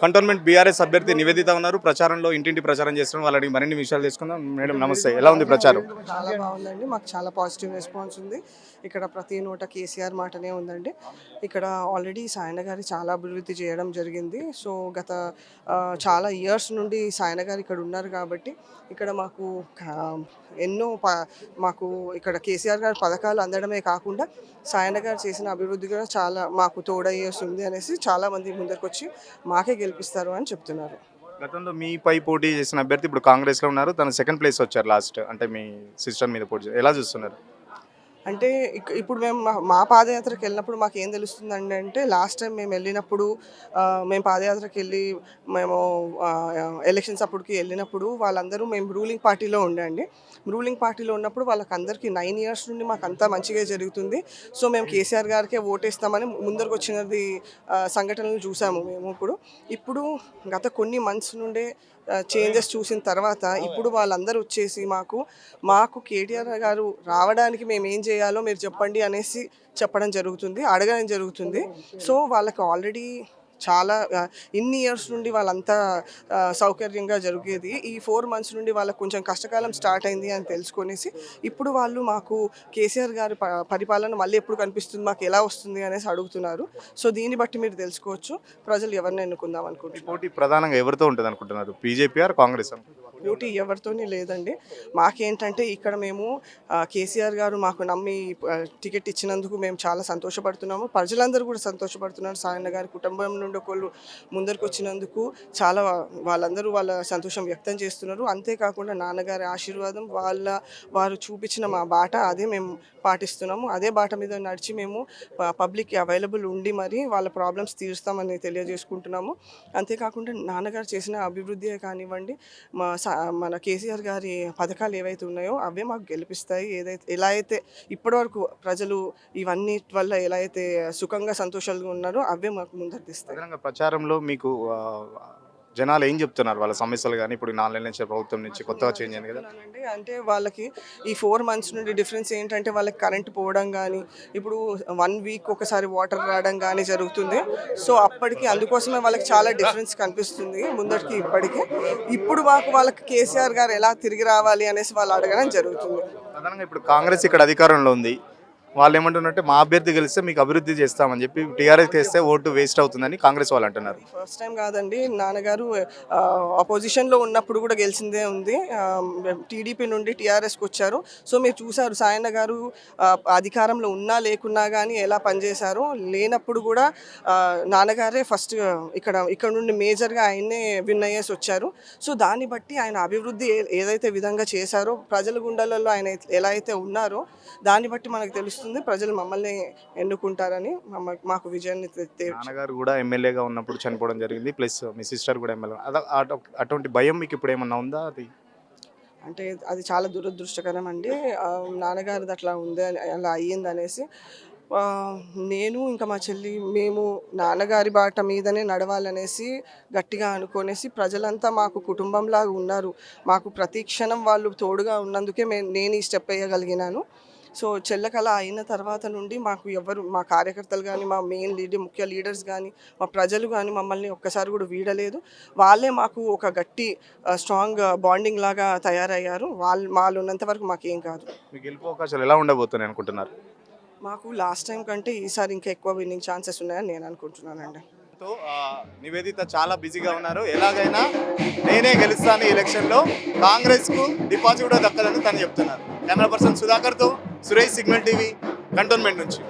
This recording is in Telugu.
కంటోన్మెంట్ బీఆర్ఎస్ అభ్యర్థి నివేదిత ఉన్నారు. ప్రచారంలో ఇంటింటి ప్రచారం చేస్తున్నాం వాళ్ళకి మరిన్ని విషయాలు తెలుసుకుందాం. మేడం నమస్తే. ఎలా ఉంది ప్రచారం? చాలా బాగుందండి. మాకు చాలా పాజిటివ్ రెస్పాన్స్ ఉంది. ఇక్కడ ప్రతి నోట కేసీఆర్ మాటనే ఉందండి. ఇక్కడ ఆల్రెడీ సాయన గారి చాలా అభివృద్ధి చేయడం జరిగింది. సో గత చాలా ఇయర్స్ నుండి సాయన గారు ఇక్కడ ఉన్నారు కాబట్టి ఇక్కడ మాకు ఎన్నో ప మాకు ఇక్కడ కేసీఆర్ గారి పథకాలు అందడమే కాకుండా సాయన గారు చేసిన అభివృద్ధి కూడా చాలా మాకు తోడయ్యేస్తుంది అనేసి చాలామంది ముందరికొచ్చి ముందరికి వచ్చి మాకే గెలిపిస్తారు అని చెప్తున్నారు. గతంలో మీపై పోటీ చేసిన అభ్యర్థి ఇప్పుడు కాంగ్రెస్లో ఉన్నారు. తను సెకండ్ ప్లేస్ వచ్చారు లాస్ట్ అంటే మీ సిస్టర్ మీద పోటీ ఎలా చూస్తున్నారు? అంటే ఇక్- ఇప్పుడు మేము మా- మా పాదయాత్రకు వెళ్ళినప్పుడు మాకు ఏం తెలుస్తుందండి అంటే లాస్ట్ టైం మేము వెళ్ళినప్పుడు మేము పాదయాత్రకు వెళ్ళి మేము ఎలక్షన్స్ అప్పటికి వెళ్ళినప్పుడు వాళ్ళందరూ మేము రూలింగ్ పార్టీలో ఉండండి రూలింగ్ పార్టీలో ఉన్నప్పుడు వాళ్ళకి అందరికీ నైన్ ఇయర్స్ నుండి మాకు అంతా మంచిగా జరుగుతుంది. సో మేము కేసీఆర్ గారికే ఓటేస్తామని ముందరకు వచ్చినది సంఘటనలు చూసాము మేము ఇప్పుడు. ఇప్పుడు గత కొన్ని మంత్స్ నుండే చేంజెస్ చూసిన తర్వాత ఇప్పుడు వాళ్ళందరూ వచ్చేసి మాకు మాకు కేటీఆర్ గారు రావడానికి మేము ఏం చేయాలో మీరు చెప్పండి అనేసి చెప్పడం జరుగుతుంది అడగడం జరుగుతుంది. సో వాళ్ళకి ఆల్రెడీ చాలా ఇన్ని ఇయర్స్ నుండి వాళ్ళంతా సౌకర్యంగా జరిగేది. ఈ ఫోర్ మంత్స్ నుండి వాళ్ళకి కొంచెం కష్టకాలం స్టార్ట్ అయింది అని తెలుసుకొనేసి ఇప్పుడు వాళ్ళు మాకు కేసీఆర్ గారి పరిపాలన మళ్ళీ ఎప్పుడు కనిపిస్తుంది మాకు ఎలా వస్తుంది అనేసి అడుగుతున్నారు. సో దీన్ని బట్టి మీరు తెలుసుకోవచ్చు. ప్రజలు ఎవరిని ఎన్నుకుందాం అనుకుంటున్నారు? పోటీ ప్రధానంగా ఎవరితో ఉంటుంది అనుకుంటున్నారు బీజేపీ ఆర్ కాంగ్రెస్ పోటీ ఎవరితోనే లేదండి. మాకేంటంటే ఇక్కడ మేము కేసీఆర్ గారు మాకు నమ్మి టికెట్ ఇచ్చినందుకు మేము చాలా సంతోషపడుతున్నాము. ప్రజలందరూ కూడా సంతోషపడుతున్నారు. సాయన్న గారి కుటుంబం నుండి ఒకళ్ళు ముందరికి వచ్చినందుకు చాలా వాళ్ళందరూ వాళ్ళ సంతోషం వ్యక్తం చేస్తున్నారు. అంతేకాకుండా నాన్నగారి ఆశీర్వాదం వాళ్ళ వారు చూపించిన మా బాట అదే మేము పాటిస్తున్నాము. అదే బాట మీద నడిచి మేము పబ్లిక్కి అవైలబుల్ ఉండి మరి వాళ్ళ ప్రాబ్లమ్స్ తీరుస్తామని తెలియజేసుకుంటున్నాము. అంతేకాకుండా నాన్నగారు చేసిన అభివృద్ధి కానివ్వండి మా మన కేసీఆర్ గారి పథకాలు ఏవైతే ఉన్నాయో అవే మాకు గెలిపిస్తాయి. ఏదైతే ఎలా అయితే ఇప్పటివరకు ప్రజలు ఇవన్నీ వల్ల ఎలా అయితే సుఖంగా సంతోషాలుగా ఉన్నారో అవే మాకు ముందరికి ఇస్తాయి ప్రచారంలో మీకు జనాలు ఏం చెప్తున్నారు? వాళ్ళ సమస్యలు కానీ ఇప్పుడు నాలుగు నెలల నుంచి ప్రభుత్వం నుంచి కొత్తగా చేంజ్ అయింది కదా? చెప్తున్నానండి. అంటే వాళ్ళకి ఈ ఫోర్ మంత్స్ నుండి డిఫరెన్స్ ఏంటంటే వాళ్ళకి కరెంట్ పోవడం కానీ ఇప్పుడు వన్ వీక్ ఒకసారి వాటర్ రావడం కానీ జరుగుతుంది. సో అప్పటికి అందుకోసమే వాళ్ళకి చాలా డిఫరెన్స్ కనిపిస్తుంది ముందరికి ఇప్పటికి. ఇప్పుడు మాకు వాళ్ళకి కేసీఆర్ గారు ఎలా తిరిగి రావాలి అనేసి వాళ్ళు అడగడం జరుగుతుంది. ప్రధానంగా ఇప్పుడు కాంగ్రెస్ ఇక్కడ అధికారంలో ఉంది. వాళ్ళు ఏమంటున్నారంటే మా అభ్యర్థి గెలిస్తే మీకు అభివృద్ధి చేస్తామని చెప్పి టీఆర్ఎస్ చేస్తే ఓటు వేస్ట్ అవుతుందని కాంగ్రెస్ వాళ్ళు అంటున్నారు. ఫస్ట్ టైం కాదండి. నాన్నగారు అపోజిషన్లో ఉన్నప్పుడు కూడా గెలిచిందే ఉంది. టీడీపీ నుండి టీఆర్ఎస్కి వచ్చారు. సో మీరు చూసారు సాయన్న గారు అధికారంలో ఉన్నా లేకున్నా కానీ ఎలా పనిచేశారు లేనప్పుడు కూడా నాన్నగారే ఫస్ట్ ఇక్కడ ఇక్కడ నుండి మేజర్గా ఆయన్నే విన్ అయ్యేసి వచ్చారు. సో దాన్ని బట్టి ఆయన అభివృద్ధి ఏ- ఏదైతే విధంగా చేశారో ప్రజల గుండెలలో ఆయన ఎలా అయితే ఉన్నారో దాన్ని బట్టి మనకు తెలుస్తుంది ప్రజలు మమ్మల్ని ఎన్నుకుంటారని మాకు విజయాన్ని నాన్నగారు కూడా ఎమ్మెల్యేగా ఉన్నప్పుడు చనిపోవడం జరిగింది. ప్లస్ మీ సిస్టర్ కూడా ఎమ్మెల్యే. అటువంటి భయం మీకు ఇప్పుడు ఏమన్నా ఉందా అది? అంటే అది చాలా దురదృష్టకరం అండి. నాన్నగారిది అట్లా ఉంది అలా అయ్యింది అనేసి నేను ఇంకా మా చెల్లి మేము నాన్నగారి బాట మీదనే నడవాలనేసి గట్టిగా అనుకోనేసి ప్రజలంతా మాకు కుటుంబంలాగా ఉన్నారు. మాకు ప్రతి క్షణం వాళ్ళు తోడుగా ఉన్నందుకే నేను ఈ స్టెప్ వేయగలిగినాను. సో చెల్లకల అయిన తర్వాత నుండి మాకు ఎవరు మా కార్యకర్తలు కానీ మా మెయిన్ లీడర్ ముఖ్య లీడర్స్ కానీ మా ప్రజలు కానీ మమ్మల్ని ఒక్కసారి కూడా వీడలేదు. వాళ్ళే మాకు ఒక గట్టి స్ట్రాంగ్ బాండింగ్ లాగా తయారయ్యారు. వాళ్ళు వాళ్ళు ఉన్నంత వరకు మాకేం కాదు. మీకు గెలుపు అవకాశాలు ఎలా ఉండబోతున్నాయి అనుకుంటున్నారు? మాకు లాస్ట్ టైం కంటే ఈసారి ఇంకా ఎక్కువ విన్నింగ్ ఛాన్సెస్ ఉన్నాయని నేను అనుకుంటున్నానండి. నివేదిత చాలా బిజీగా ఉన్నారు. ఎలాగైనా నేనే గెలుస్తాను ఈ ఎలక్షన్లో కాంగ్రెస్కు డిపాజిట్ కూడా దక్కదని తను చెప్తున్నారు. కెమెరా పర్సన్ సుధాకర్తో సురేష్ సిగ్నల్ టీవీ కంటోన్మెంట్ నుంచి.